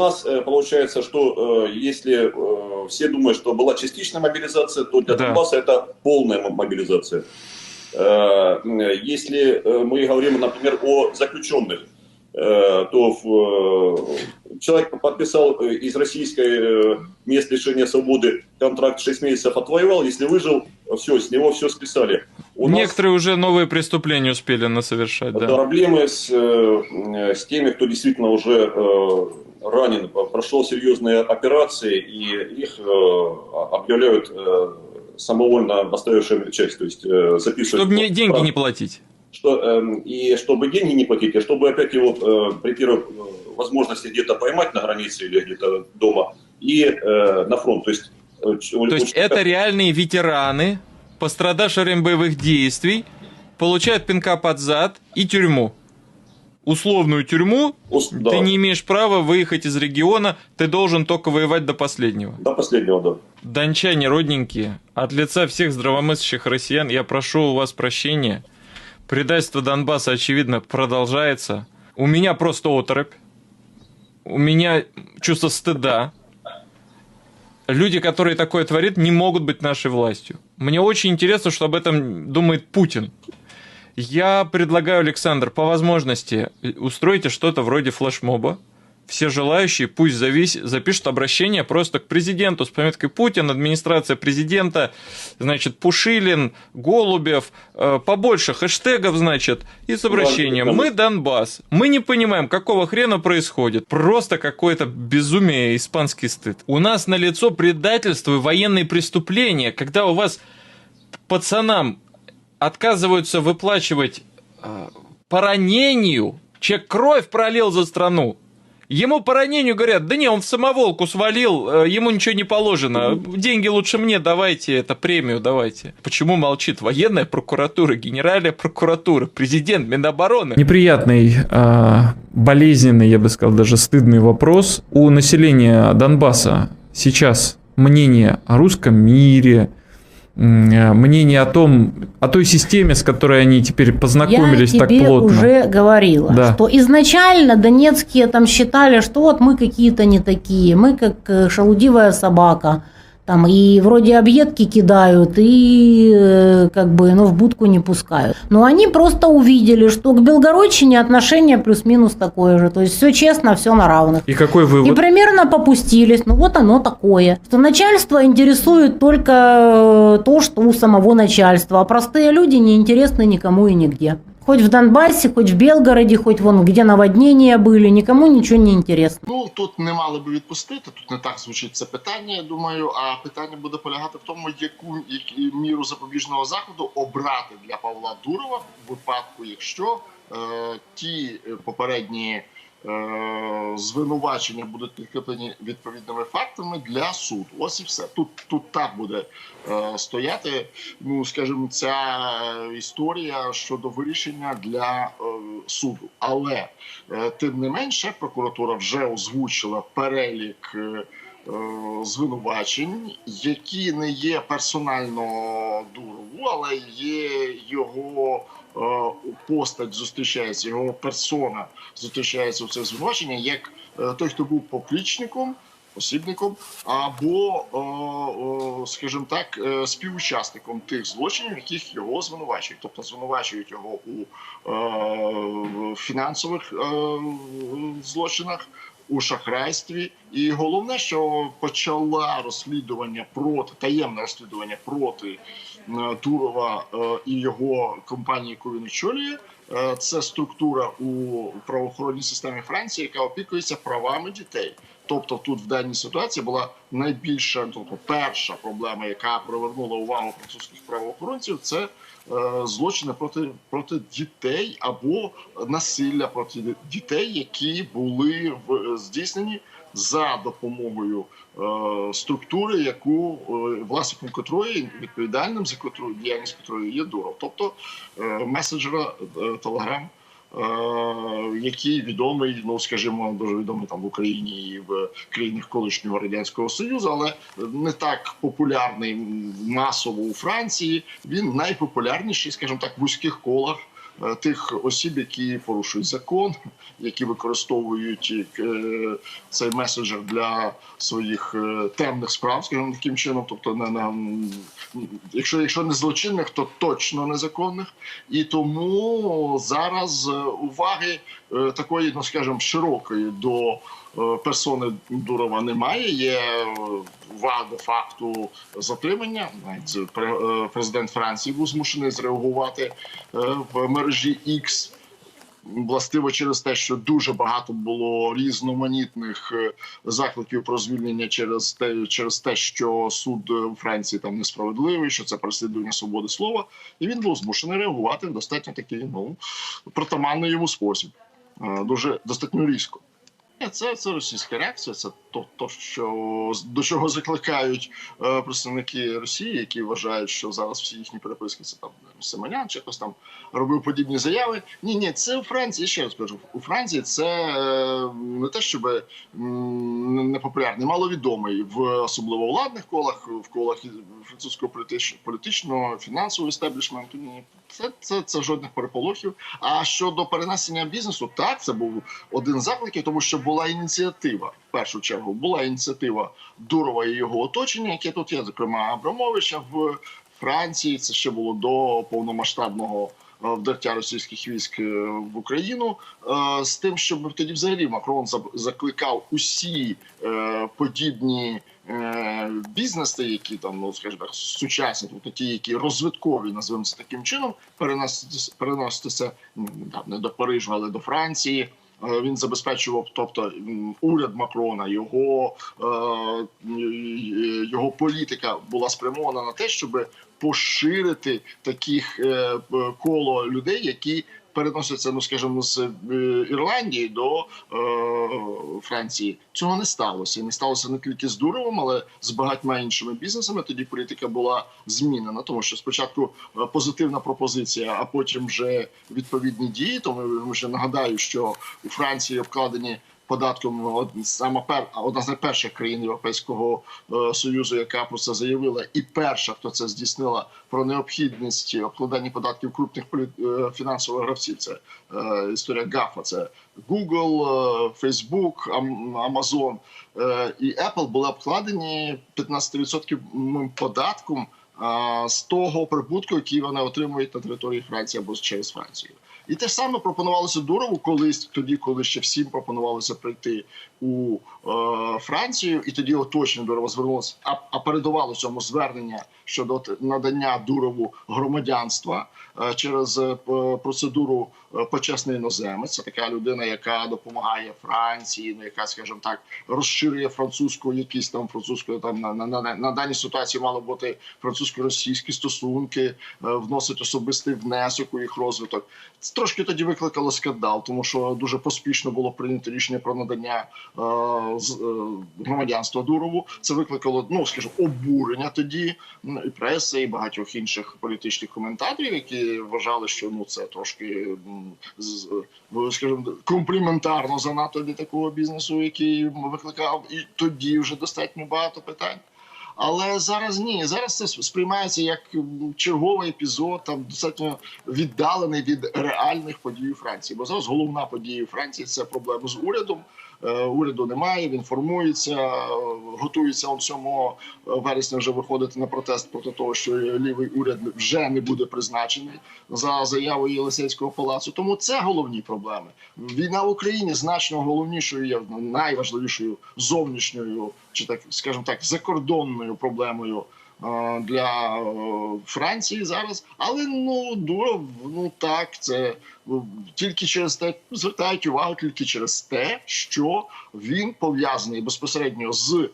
У нас э, получается, что э, если э, все думают, что была частичная мобилизация, то для Да. Донбасса это полная мо- мобилизация. Если мы говорим, например, о заключенных, то человек подписал из российской мест лишения свободы контракт 6 месяцев отвоевал, если выжил, все, с него все списали. У нас- Некоторые уже новые преступления успели насовершать, да. Проблемы с, с теми, кто действительно уже ранен, прошел серьезные операции, и их э, объявляют э, самовольно оставившими часть, то есть э, записывают... Чтобы не, деньги Прав- не платить. что, эм, и чтобы деньги не платить, а чтобы опять его при первой возможности где-то поймать на границе или где-то дома и э, на фронт. То есть, То есть это реальные ветераны, пострадавшие во время боевых действий, получают пинка под зад и тюрьму. Условную тюрьму, ус- да, ты не имеешь права выехать из региона, ты должен только воевать до последнего. до последнего, да. Дончане, родненькие, от лица всех здравомыслящих россиян я прошу у вас прощения. Предательство Донбасса, очевидно, продолжается. У меня просто оторопь. У меня чувство стыда. Люди, которые такое творят, не могут быть нашей властью. Мне очень интересно, что об этом думает Путин. Я предлагаю, Александр, по возможности устройте что-то вроде флешмоба. Все желающие пусть завис... запишут обращение просто к президенту с пометкой Путин, администрация президента, значит, Пушилин, Голубев, э, побольше хэштегов, значит, и с обращением. Мы Донбасс. Мы не понимаем, какого хрена происходит. Просто какое-то безумие, испанский стыд. У нас на лицо предательство и военные преступления, когда у вас пацанам отказываются выплачивать э, по ранению. Человек кровь пролил за страну. Ему по ранению говорят, да не, он в самоволку свалил, э, ему ничего не положено, деньги лучше мне давайте, это премию давайте. Почему молчит военная прокуратура, генеральная прокуратура, президент, Минобороны? Неприятный, а, болезненный, я бы сказал, даже стыдный вопрос. У населения Донбасса сейчас мнение о русском мире, э, мнение о том, о той системе, с которой они теперь познакомились Я так тебе плотно. уже говорила, Да. что изначально донецкие там считали, что вот мы какие-то не такие, мы как э, шалудивая собака, там и вроде объедки кидают, и э, как бы, ну, в будку не пускают. Но они просто увидели, что к Белгородчине отношение плюс-минус такое же, то есть все честно, все на равных. И какой И вывод? примерно попустились. Ну вот оно такое. Что начальство интересует только э, то, что у самого начальства, а простые люди не интересны никому и нигде. Хоть в Донбасі, хоть в Белгороді, хоть вон где наводнення були, нікому нічого не інтересно. Ну тут не мали би відпустити. Тут не так звучить це питання. Я думаю, а питання буде полягати в тому, яку які міру запобіжного заходу обрати для Павла Дурова в випадку, якщо е, ті е, попередні звинувачення будуть підкріплені відповідними фактами для суду. Ось і все. Тут тут так буде е, стояти. Ну скажімо, ця історія щодо вирішення для е, суду. Але Е, Тим не менше, прокуратура вже озвучила перелік е, е, звинувачень, які не є персонально дурову, але є його е, постать зустрічається, його персона зустрічається у це звинувачення як е, той, хто був поплічником. Посібником або, е, е, скажімо так, е, співучасником тих злочинів, яких його звинувачують, тобто звинувачують його у е, фінансових е, злочинах, у шахрайстві. І головне, що почала розслідування проти таємне розслідування проти е, Турова е, і його компанії, яку він очолює. Е, Це структура у правоохоронній системі Франції, яка опікується правами дітей. Тобто, тут в даній ситуації була найбільша, тобто перша проблема, яка привернула увагу французьких правоохоронців, це е, злочини проти проти дітей або насилля проти дітей, які були в здійснені за допомогою е, структури, яку е, власником котрої відповідальним за котру діяльність котрої є Дуров, тобто е, меседжера е, Телеграм. Е, Який відомий, ну скажімо, дуже відомий там в Україні і в країнах колишнього радянського союзу, але не так популярний масово у Франції. Він найпопулярніший, скажімо так, в вузьких колах тих осіб, які порушують закон, які використовують е, цей меседжер для своїх е, темних справ, скажімо таким чином, тобто не на якщо, якщо не злочинних, то точно незаконних. І тому зараз е, уваги е, такої, ну скажімо, широкої до е, персони Дурова немає. Є е, до факту затримання. Навіть пре- е, президент Франції був змушений зреагувати е, в мережі X. Властиво через те, що дуже багато було різноманітних е, закликів про звільнення через те, через те, що суд е, у Франції там несправедливий, що це переслідування свободи слова, і він був змушений реагувати в достатньо такий ну притаманний йому спосіб, Е, дуже достатньо різко. Це, це російська реакція, це то, то що до чого закликають е, представники Росії, які вважають, що зараз всі їхні переписки це там Семенян чи хтось там робив подібні заяви. Ні, ні, це у Франції. Ще раз кажу, у Франції це е, не те, щоб непопулярний, маловідомий в особливо владних колах, в колах французького політичного фінансового естеблішменту. Ні, це, це, це жодних переполохів. А щодо перенесення бізнесу, так це був один з закликів, тому що була ініціатива. В першу чергу була ініціатива Дурова і його оточення, яке тут є, зокрема Абрамовича в Франції. Це ще було до повномасштабного е, вдертя російських військ е, в Україну. е, З тим, щоб тоді взагалі Макрон закликав усі подібні. Бізнеси, які там, ну скажімо так, сучасні, тобто ті, які розвиткові, називаємо це таким чином, переноситися, переноситися там, не до Парижу, але до Франції. Він забезпечував, тобто уряд Макрона, його, його політика була спрямована на те, щоб поширити таких е, коло людей, які переносяться, ну скажімо, з е, Ірландії до е, Франції. Цього не сталося. Не сталося не тільки з Дуровим, але з багатьма іншими бізнесами. Тоді політика була змінена, тому що спочатку позитивна пропозиція, а потім вже відповідні дії. Тому я ще нагадаю, що у Франції обкладені податком од- саме пер одна з найперших країн Європейського е, союзу, яка про це заявила, і перша, хто це здійснила про необхідність обкладання податків крупних е, фінансових гравців. Це е, історія ГАФа. Це Google, Facebook, Amazon і Apple були обкладені 15% податком з того прибутку, який вони отримують на території Франції або через Францію. І те ж саме пропонувалося Дурову колись, тоді, коли ще всім пропонувалося прийти у е, Францію, і тоді оточення Дурова звернулося, а, а передувало цьому звернення щодо надання Дурову громадянства е, через е, процедуру почесний іноземець. Це така людина, яка допомагає Франції, ну яка, скажімо так, розширює французьку, якісь там французькою там на, на, на, на даній ситуації мало бути французько-російські стосунки, е, вносить особистий внесок у їх розвиток. Це трошки тоді викликало скандал, тому що дуже поспішно було прийнято рішення про надання е, е, громадянства Дурову. Це викликало, ну скажімо, обурення тоді і преси, і багатьох інших політичних коментаторів, які вважали, що ну це трошки е, скажімо, компліментарно занадто для такого бізнесу, який викликав і тоді вже достатньо багато питань. Але зараз ні, зараз це сприймається як черговий епізод, там достатньо віддалений від реальних подій у Франції. Бо зараз головна подія у Франції це проблема з урядом. Е, Уряду немає, він формується, е, готується он 7 вересня вже виходити на протест проти того, що лівий уряд вже не буде призначений за заявою Єлисейського палацу. Тому це головні проблеми. Війна в Україні значно головнішою є найважливішою зовнішньою, чи так скажімо так, закордонною проблемою. Е, Для е, Франції зараз, але ну дура, ну так, це ну, тільки через те звертають увагу тільки через те, що він пов'язаний безпосередньо з е,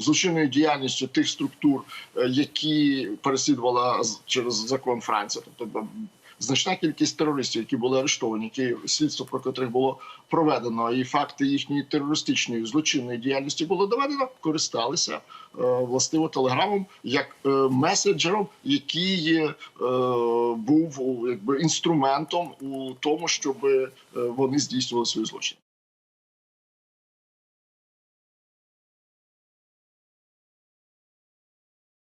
злочинною діяльністю тих структур, е, які переслідувала через закон Франція, тобто значна кількість терористів, які були арештовані, які слідство про котрих було проведено, і факти їхньої терористичної злочинної діяльності було доведено, користалися е, властиво телеграмом як е, меседжером, який е, був якби інструментом у тому, щоб вони здійснювали свої злочини.